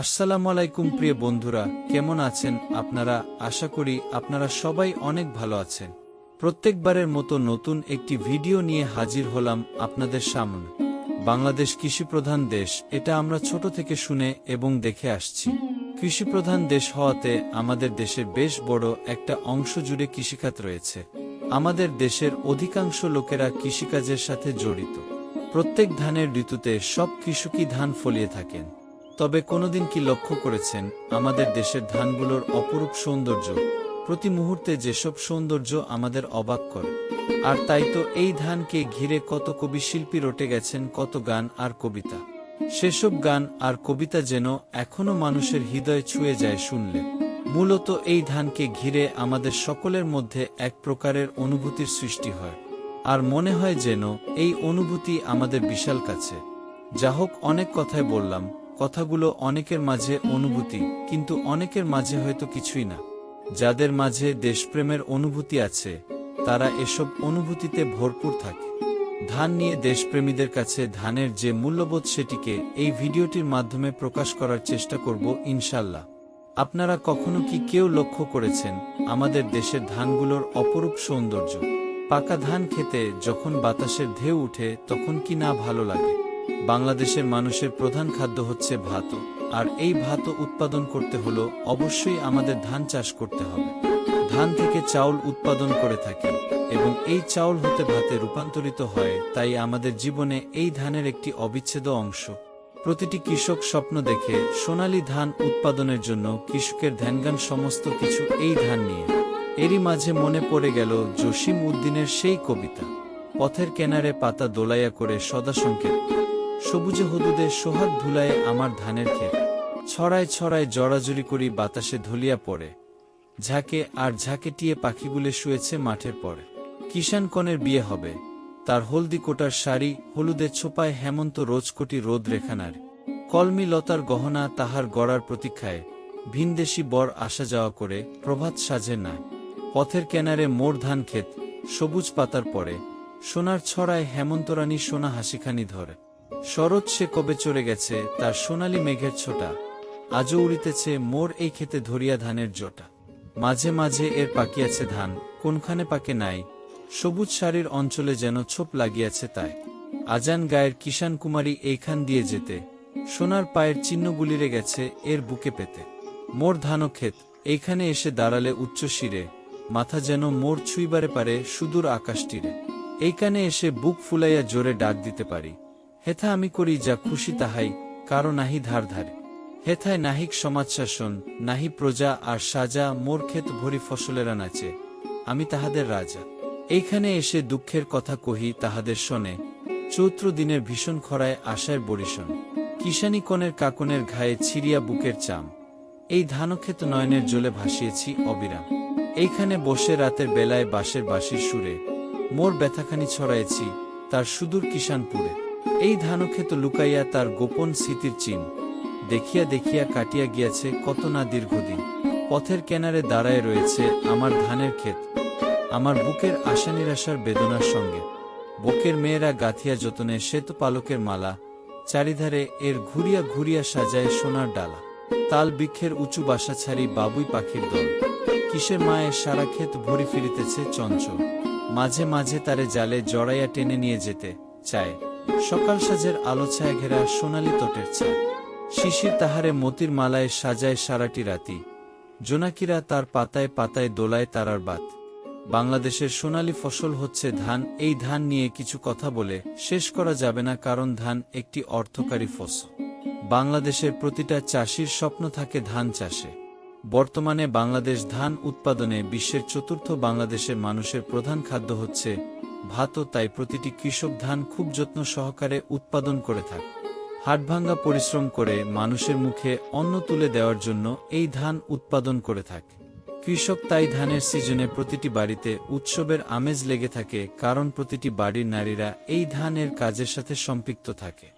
আসসালামু আলাইকুম, প্রিয় বন্ধুরা। কেমন আছেন আপনারা? আশা করি আপনারা সবাই অনেক ভালো আছেন। প্রত্যেকবারের মতো নতুন একটি ভিডিও নিয়ে হাজির হলাম আপনাদের সামনে। বাংলাদেশ কৃষিপ্রধান দেশ, এটা আমরা ছোট থেকে শুনে এবং দেখে আসছি। কৃষিপ্রধান দেশ হওয়াতে আমাদের দেশের বেশ বড় একটা অংশ জুড়ে কৃষিখাত রয়েছে। আমাদের দেশের অধিকাংশ লোকেরা কৃষিকাজের সাথে জড়িত। প্রত্যেক ধানের ঋতুতে সব কৃষকই ধান ফলিয়ে থাকেন। তবে কোনোদিন কি লক্ষ্য করেছেন, আমাদের দেশের ধানগুলোর অপরূপ সৌন্দর্য? প্রতি মুহূর্তে যেসব সৌন্দর্য আমাদের অবাক করে। আর তাই তো এই ধানকে ঘিরে কত কবি শিল্পী রটে গেছেন, কত গান আর কবিতা। সেসব গান আর কবিতা যেন এখনও মানুষের হৃদয় ছুঁয়ে যায় শুনলে। মূলত এই ধানকে ঘিরে আমাদের সকলের মধ্যে এক প্রকারের অনুভূতির সৃষ্টি হয়। আর মনে হয় যেন এই অনুভূতি আমাদের বিশাল কাছে। যা হোক, অনেক কথাই বললাম কথাগুলো অনেকের মাঝে অনুভূতি, কিন্তু অনেকের মাঝে হয়তো কিছুই না। যাদের মাঝে দেশপ্রেমের অনুভূতি আছে, তারা এসব অনুভূতিতে ভরপুর থাকে। ধান নিয়ে দেশপ্রেমীদের কাছে ধানের যে মূল্যবোধ সেটিকে এই ভিডিওটির মাধ্যমে প্রকাশ করার চেষ্টা করব ইনশাল্লাহ আপনারা কখনো কি কেউ লক্ষ্য করেছেন আমাদের দেশের ধানগুলোর অপরূপ সৌন্দর্য? পাকা ধান খেতে যখন বাতাসের ঢেউ উঠে, তখন কি না ভালো লাগে? বাংলাদেশের মানুষের প্রধান খাদ্য হচ্ছে ভাত আর এই ভাত উৎপাদন করতে হলো অবশ্যই আমাদের ধান চাষ করতে হবে। ধান থেকে চাউল উৎপাদন করে থাকি। এবং এই চাউল হতে ভাতে রূপান্তরিত হয়, তাই আমাদের জীবনে এই ধানের একটি অবিচ্ছেদ্য অংশ। প্রতিটি কৃষক স্বপ্ন দেখে, সোনালী ধান উৎপাদনের জন্য কৃষকের ধ্যানগান সমস্ত কিছু এই ধান নিয়ে। এরই মাঝে মনে পড়ে গেল জসিম উদ্দিনের সেই কবিতা, পথের কেনারে পাতা দোলাইয়া করে সদা সংকেত। সবুজে হদুদে সোহাগ ধুলায় আমার ধানের ক্ষেত। ছড়ায় ছড়ায় জড়াজড়ি করি বাতাসে ধলিয়া পড়ে। ঝাঁকে আর ঝাঁকেটিয়ে পাখিগুলে শুয়েছে মাঠের পরে। কিষান কনের বিয়ে হবে। তার হলদি কোটার শাড়ি হলুদের ছোপায় হেমন্ত রোজকোটি রোদ রেখানার কলমি লতার গহনা তাহার গড়ার প্রতীক্ষায়। ভিনদেশি বর আসা যাওয়া করে, প্রভাত সাজে না পথের কেনারে মোর ধান ক্ষেত, সবুজ পাতার পরে। সোনার ছড়ায় হেমন্তরানী সোনা হাসিখানি ধরে। শরৎ সে কবে চলে গেছে, তার সোনালি মেঘের ছোটা। আজও উড়িতেছে মোর এই ক্ষেতে ধরিয়া ধানের জোটা। মাঝে মাঝে এর পাকিয়াছে ধান, কোনখানে পাকে নাই। সবুজ শাড়ির অঞ্চলে যেন ছোপ লাগিয়াছে তাই। আজান গায়ের কিষান কুমারী এইখান দিয়ে যেতে। সোনার পায়ের চিহ্নগুলিরে গেছে এর বুকে পেতে। মোর ধানও ক্ষেত, এইখানে এসে দাঁড়ালে উচ্চ শিরে। মাথা যেন মোর ছুঁইবারে পারে সুদূর আকাশটিরে এইখানে এসে বুক ফুলাইয়া জোরে ডাক দিতে পারি। হেথা আমি করি যা খুশি তাহাই, কারও নাহি ধার ধারে। হেথায় নাহিক সমাজ শাসন নাহি প্রজা আর সাজা, মোর ক্ষেত ভরি ফসলেরা নাচে। আমি তাহাদের রাজা। এইখানে এসে দুঃখের কথা কহি তাহাদের শোনে। চৈত্র দিনের ভীষণ খরায় আশায় বরিশন কিষানি কনের কাকনের ঘায়ে ছিড়িয়া বুকের চাম। এই ধানক্ষেত নয়নের জলে ভাসিয়েছি অবিরাম। এইখানে বসে রাতের বেলায় বাঁশের বাঁশির সুরে। মোর ব্যথাখানি ছড়াইছি, তার সুদূর কিষানপুরে এই ধানক্ষেত লুকাইয়া তার গোপন স্মৃতির চিন দেখিয়া দেখিয়া কাটিয়া গিয়াছে কত না দীর্ঘদিন। পথের কেনারে দাঁড়ায় রয়েছে আমার ধানের ক্ষেত। আমার বুকের আশা নিরাশার বেদনার সঙ্গে। বুকের মেয়েরা গাথিয়া যতনে শ্বেত পালকের মালা, চারিধারে এর ঘুরিয়া ঘুরিয়া সাজায় সোনার ডালা। তাল বৃক্ষের উঁচু বাসা ছাড়ি বাবুই পাখির দল। কিসের মায়ের সারা ক্ষেত ভরি ফিরিতেছে চঞ্চল। মাঝে মাঝে তারে জালে জড়াইয়া টেনে নিয়ে যেতে চায়। সকাল সাজের আলো ছায়া ঘেরা সোনালি তটের ছায়। শিশির তাহারে মতির মালায় সাজায় সারাটি রাতি। জোনাকিরা তার পাতায় পাতায় দোলায় তারার বাত। বাংলাদেশের সোনালী ফসল হচ্ছে ধান, এই ধান নিয়ে কিছু কথা বলে শেষ করা যাবে না কারণ ধান একটি অর্থকারী ফসল। বাংলাদেশের প্রতিটা চাষির স্বপ্ন থাকে ধান চাষে। বর্তমানে বাংলাদেশ ধান উৎপাদনে বিশ্বের চতুর্থ বাংলাদেশের মানুষের প্রধান খাদ্য হচ্ছে ভাতও তাই প্রতিটি কৃষক ধান খুব যত্ন সহকারে উৎপাদন করে থাকে। হাটভাঙ্গা পরিশ্রম করে মানুষের মুখে অন্ন তুলে দেওয়ার জন্য এই ধান উৎপাদন করে থাকে। কৃষক তাই ধানের সিজনে প্রতিটি বাড়িতে উৎসবের আমেজ লেগে থাকে, কারণ প্রতিটি বাড়ির নারীরা এই ধানের কাজের সাথে সম্পৃক্ত থাকে।